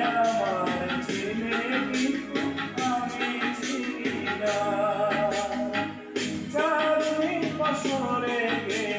আমার জিন্দগি আমি চিনি না চারুই পাশরে গে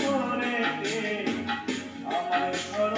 করে আমায় সর